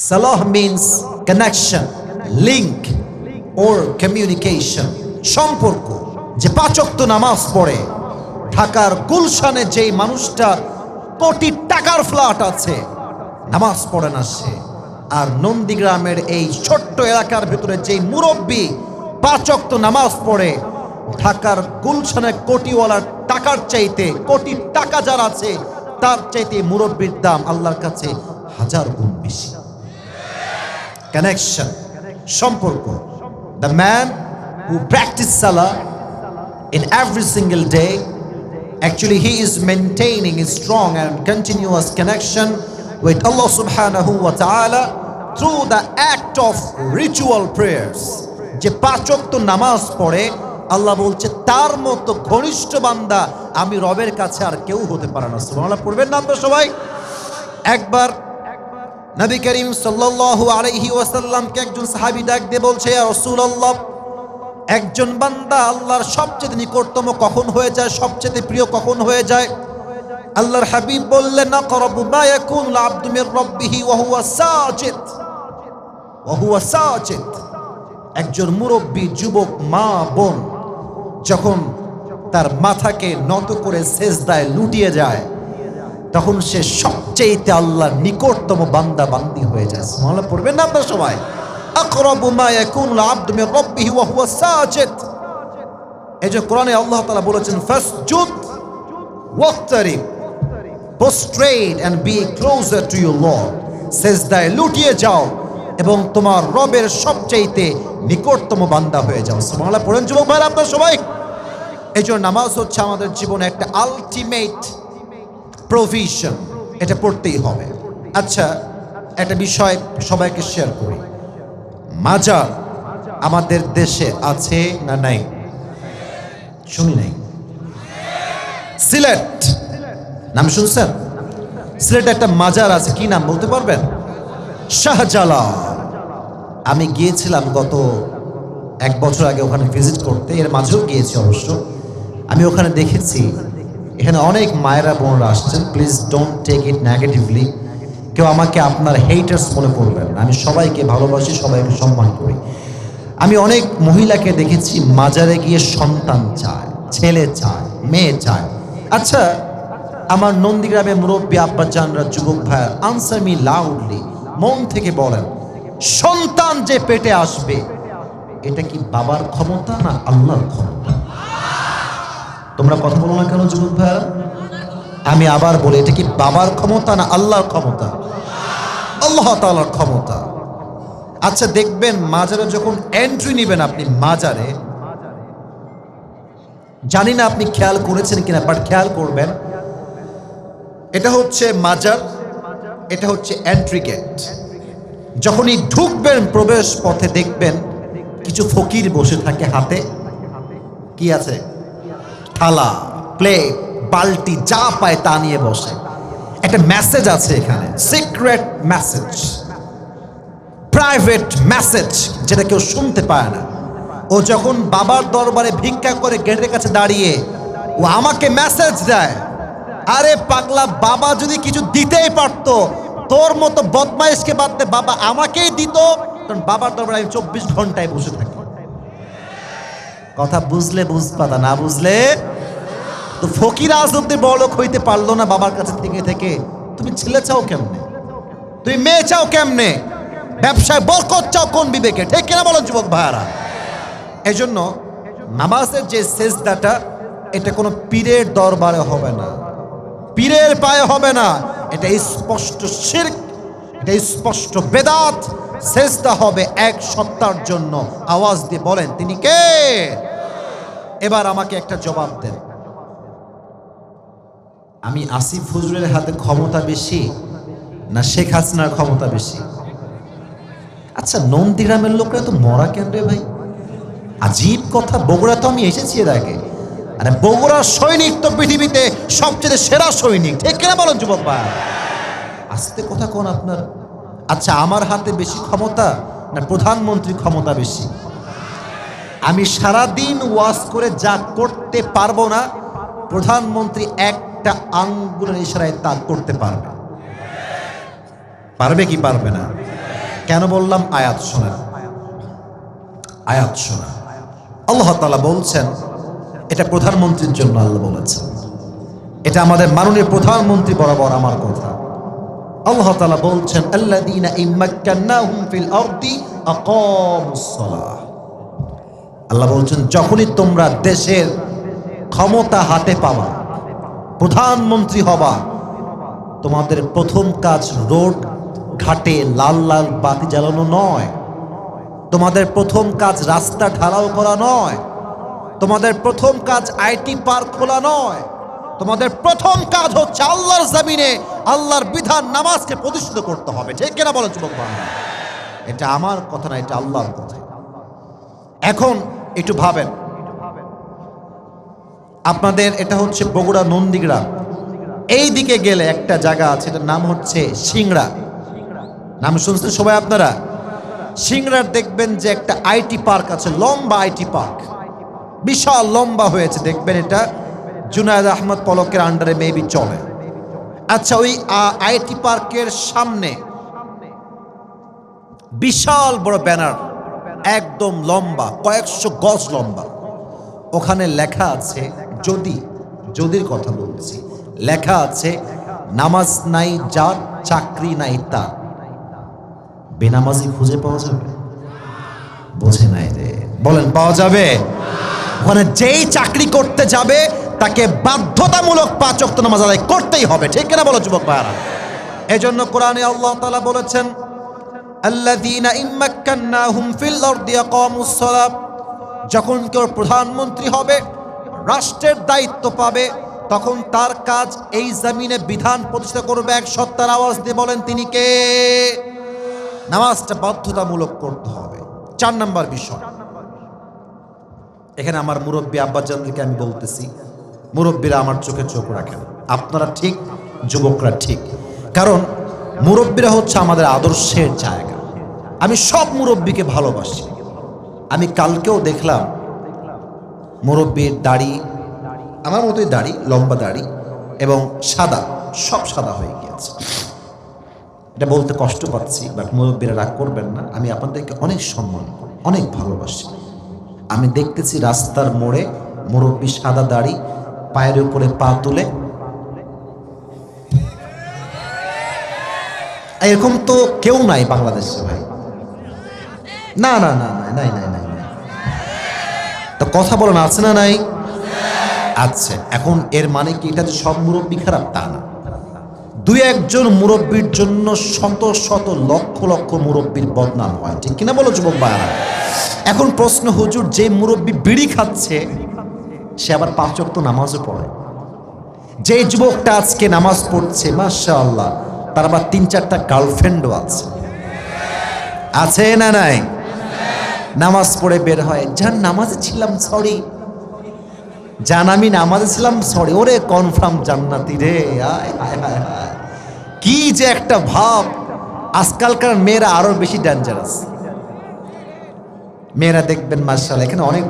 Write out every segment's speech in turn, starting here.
Salah means connection, link or communication. সম্পর্ক যে পাচক্ত নামাজ পড়ে ঢাকার গুলশানে যেই মানুষটার কোটি টাকার ফ্ল্যাট আছে নামাজ পড়ে না সে আর নন্দীগ্রামের এই ছোট্ট এলাকার ভিতরে যেই মুরব্বী পাচক্ত নামাজ পড়ে ঢাকার গুলশানে কোটিওয়ালার টাকার চাইতে কোটি টাকা যার আছে তার চাইতে মুরব্বীর দাম আল্লাহর কাছে হাজার গুণ বেশি connection সম্পর্ক the man who practice salah in every single day actually he is maintaining a strong and continuous connection with Allah subhanahu wa ta'ala through the act of ritual prayers যে পাঁচ ওয়াক্ত নামাজ পড়ে আল্লাহ বলছে তার মতো ঘনিষ্ঠ বান্দা আমি রবের কাছে আর কেউ হতে পারে না সুবহানাল্লাহ পড়বেন না আপনারা সবাই একবার নবী করিম সাল্লাল্লাহু আলাইহি ওয়াসাল্লামকে একজন সাহাবী ডাক দিয়ে বলছে রাসূলুল্লাহ, একজন বান্দা আল্লাহর সবচেয়ে নিকটতম কখন হয়ে যায়? সবচেয়ে প্রিয় কখন হয়ে যায়? আল্লাহর হাবিব বললেন না করবু মা ইয়াকুন আব্দু মির রাব্বিহি ওয়া হুয়া সাজিদ। ওয়া হুয়া সাজিদ। একজন মুরব্বী যুবক মা, বোন, যখন তার মাথাকে নত করে সেজদায় লুটিয়ে যায় তখন সে সবচেয়েতে আল্লাহ নিকটতম বান্দা বান্দি হয়ে যায়, সুবহানাল্লাহ, পড়বেন না আপনারা সাজিদ। এই যে কোরআনে আল্লাহ তাআলা বলেছেন, ফাসজুদ ওয়াক্তারিব prostrate and be closer to your Lord সেজদায় লুটিয়ে যাও এবং তোমার রবের সবচাইতে নিকটতম বান্দা হয়ে যাও। সুবহানাল্লাহ, পড়েন যুবক ভাইরা, আপনারা সবাই? এই জন্য নামাজ হচ্ছে আমাদের জীবনে একটা আলটিমেট প্রভিশন এটা পড়তেই হবে। আচ্ছা একটা বিষয় সবাইকে শেয়ার করি। মাজার আমাদের দেশে আছে না নাই? শুনি নাই। সিলেট। নাম শুনছেন? সিলেটে একটা মাজার আছে, কি নাম বলতে পারবেন? শাহজালাল। আমি গিয়েছিলাম গত এক বছর আগে ওখানে ভিজিট করতে, এর মাঝেও গিয়েছি অবশ্য। আমি ওখানে দেখেছি এখানে অনেক মায়েরা, বোনরা আসছেন। Please don't take it negatively কেউ আমাকে আপনার হেটার্স মনে করবেন না। আমি সবাইকে ভালোবাসি, সবাইকে সম্মান করি। আমি অনেক মহিলাকে দেখেছি মাজারে গিয়ে সন্তান চায়, ছেলে চায়, মেয়ে চায়। আচ্ছা আমার নন্দীগ্রামে মুরব্বী আব্বা জানরা, যুবক ভাইয়ার আনসার মি লাউডলি মন থেকে বলেন, সন্তান যে পেটে আসবে, এটা কি বাবার ক্ষমতা না আল্লাহর ক্ষমতা? তোমরা কথা বলো না কেন, যুবক ভাইয়ারা? আমি আবার বলি, এটা কি বাবার ক্ষমতা না আল্লাহর ক্ষমতা? আল্লাহ তালার ক্ষমতা। আচ্ছা দেখবেন মাজারে যখন এন্ট্রি নেবেন আপনি মাজারে, জানি না আপনি খেয়াল করেছেন কিনা বাট খেয়াল করবেন, এটা হচ্ছে মাজার, এটা হচ্ছে এন্ট্রি গেট যখনই ঢুকবেন প্রবেশ পথে দেখবেন কিছু ফকির বসে থাকে হাতে। কি আছে? থালা প্লেট বালতি, যা পায় তা নিয়ে বসে। একটা মেসেজ আছে এখানে সিক্রেট মেসেজ প্রাইভেট মেসেজ যেটা কেউ শুনতে পায় না। ও যখন বাবার দরবারে ভিক্ষা করে গেটের কাছে দাঁড়িয়ে, ও আমাকে মেসেজ দেয়, আরে পাগলা, বাবা যদি কিছু দিতেই পারতো, তোর মতো বদমাইশকে বাদ দে বাবা আমাকেই দিত। কারণ বাবার দরবারে আমি চব্বিশ ঘন্টায় বসে থাকি। কথা বুঝলে বুঝপাতা, না বুঝলে তো ফকির আজ অব্দি বড়লোক হইতে পারল না বাবার কাছে থেকে থেকে। তুমি ছেলে চাও কেমনে? তুমি মেয়ে চাও কেমনে? ব্যবসায় বরকত চাও কোন বিবেকে? ঠিক কিনা বলো যুবক ভাইয়ারা? এই জন্য নামাজের যে সেজদাটা, এটা কোনো পীরের দরবারে হবে না। পীরের পায়ে হবে না। এটা স্পষ্ট শির্ক, এটা স্পষ্ট বেদাত। সেজদা হবে এক সত্তার জন্য। আওয়াজ দিয়ে বলেন, তিনি কে? এবার আমাকে একটা জবাব দেন। আমি আসিফ হুজুরের হাতে ক্ষমতা বেশি না শেখ হাসিনার ক্ষমতা বেশি? আচ্ছা নন্দীগ্রামের লোকরা তো মরা কেন রে ভাই? আজীব কথা, বগুড়া তো আমি এসেছি এর আগে। আরে বগুড়ার সৈনিক তো পৃথিবীতে সবচেয়ে সেরা সৈনিক। ঠিক কিনা বলেন, যুবক ভাই? আস্তে কথা কোন আপনার? আচ্ছা আমার হাতে বেশি ক্ষমতা না প্রধানমন্ত্রী ক্ষমতা বেশি? আমি সারাদিন ওয়াজ করে যা করতে পারব না, প্রধানমন্ত্রী একটা আঙ্গুলের ইশারায় তা করতে পারবে। পারবে কি পারবে না? কেন বললাম? আয়াত শোনেন। আয়াত শোনা। আল্লাহ তালা বলছেন, এটা প্রধানমন্ত্রীর জন্য আল্লাহ বলেছেন। এটা আমাদের মাননীয় প্রধানমন্ত্রী বরাবর আমার কথা। আল্লাহ তালা বলছেন আল্লাহ বলছেন, যখনই তোমরা দেশের ক্ষমতা হাতে পাবা প্রধানমন্ত্রী হবা। তোমাদের প্রথম কাজ রোড ঘাটে লাল লাল বাতি জ্বালানো নয়। তোমাদের প্রথম কাজ রাস্তা ঢালাও করা নয়। তোমাদের প্রথম কাজ আইটি পার্ক খোলা নয়। তোমাদের প্রথম কাজ হচ্ছে আল্লাহর জমিনে আল্লাহর বিধান নামাজকে প্রতিষ্ঠিত করতে হবে। ঠিক কিনা বলো যুবক? এটা আমার কথা না, এটা আল্লাহর কথা। এখন একটু ভাবেন আপনাদের এটা হচ্ছে বগুড়া নন্দীগ্রাম। এই দিকে গেলে একটা জায়গা আছে, এটার নাম হচ্ছে সিংড়া। নাম শুনছেন সবাই আপনারা? সিংড়ার দেখবেন যে একটা আইটি পার্ক আছে, লম্বা আইটি পার্ক। বিশাল লম্বা হয়েছে, দেখবেন এটা। জুনায়দ আহমদ পলকের আন্ডারে মেবি চলে। আচ্ছা ওই আইটি পার্কের সামনে বিশাল বড় ব্যানার, একদম লম্বা, কয়েকশো গজ লম্বা। ওখানে লেখা আছে যদি, যদির কথা বলছি, লেখা আছে, নামাজ নাই, যার চাকরি নাই তার। বেনামাজি খুঁজে পাওয়া যাবে? বোঝে নাই রে। বলেন, পাওয়া যাবে? ওখানে যেই চাকরি করতে যাবে, তাকে বাধ্যতামূলক পাঁচ ওয়াক্ত নামাজ আদায় করতেই হবে। ঠিক কিনা বলো, যুবক ভাইরা এজন্য কোরআনে আল্লাহ তাআলা বলেছেন, আল্লাযীনা ইম্মাক্কান্নাহুম ফিল আরদি আকামুস সালাত। যখন কেউ প্রধানমন্ত্রী হবে, রাষ্ট্রের দায়িত্ব পাবে, তখন তার কাজ এই জমিনে বিধান প্রতিষ্ঠা করবে এক সত্তার আওয়াজ দিয়ে বলেন, তিনি কে? নামাজটা বাধ্যতামূলক করতে হবে। চার নাম্বার বিষয়। এখানে আমার মুরব্বী আব্বাজানদেরকে আমি বলতেছি, মুরব্বীরা আমার চোখে চোখ রাখেন। আপনারা ঠিক, যুবকরা ঠিক। কারণ মুরব্বীরা হচ্ছে আমাদের আদর্শের জায়গা। আমি সব মুরব্বীকে ভালোবাসি। আমি কালকেও দেখলাম মুরব্বীর দাড়ি, আমার মতোই দাড়ি, লম্বা দাড়ি এবং সাদা, সব সাদা হয়ে গিয়েছে। এটা বলতে কষ্ট পাচ্ছি বাট মুরব্বীরা রাগ করবেন না। আমি আপনাদেরকে অনেক সম্মান অনেক ভালোবাসি। আমি দেখতেছি রাস্তার মোড়ে মুরব্বী সাদা দাড়ি পায়ের উপরে পা তুলে। এরকম তো কেউ নাই বাংলাদেশে ভাই। না না না, নাই নাই নাই। তো কথা বলেন, আছে না নাই? আছে। এখন এর মানে কি? এটা যে সব মুরব্বী খারাপ, তা না। দুই একজন মুরব্বীর জন্য শত শত লক্ষ লক্ষ মুরব্বীর বদনাম হয়। ঠিক কিনা বলো, যুবক ভাইয়ারা? এখন প্রশ্ন, হুজুর, যে মুরব্বী বিড়ি খাচ্ছে, সে আবার পাঁচ ওয়াক্ত নামাজও পড়ে। যে যুবকটা আজকে নামাজ পড়ছে মাশা আল্লাহ তার আবার তিন চারটা গার্লফ্রেন্ডও আছে। আছে না নাই? নামাজ পড়ে বের হয়। যার নামাজে ছিলাম সরি জান আমি নামাজে ছিলাম সরি ওরে কনফার্ম জান্নাতি রে। কি যে একটা ভাব। আজকালকার মেয়েরা আরও বেশি ডেঞ্জারাস মেয়েরা দেখবেন মার্শাল এখানে অনেক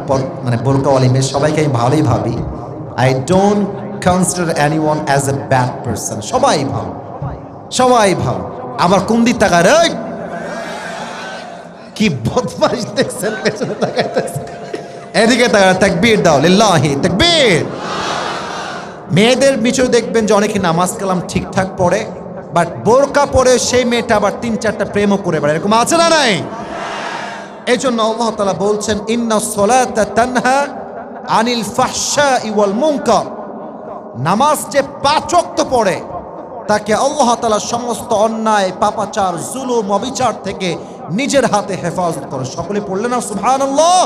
মানে বোরকাওয়ালি মেয়ে, সবাইকে আমি ভালোই ভাবি। I don't consider any one as a bad person সবাই ভালো। সবাই ভালো। আবার কোন দিক তাকায় রে ওই! কি বদমাইশ দেখছেন, পেছনে এদিকে তাকায় তাকবীর দাও, লিল্লাহি, তাকবীর। মেয়েদের পিছনে দেখবেন যে অনেকে নামাজ কালাম ঠিকঠাক পড়ে, বাট বোরকা পরে সেই মেয়েটা আবার তিন চারটা প্রেমও করে বেড়ায়। এরকম আছে না নাই? এই জন্য আল্লাহ তালা বলছেন, ইন্না সলাতা তানহা আনিল ফাহশা ইওয়াল মুনকার। নামাজ যে পাচক্ত পড়ে, তাকে আল্লাহ তালা সমস্ত অন্যায়, পাপাচার, জুলুম, অবিচার থেকে নিজের হাতে হেফাজত করো। সকলে পড়লেন না সুবহানাল্লাহ।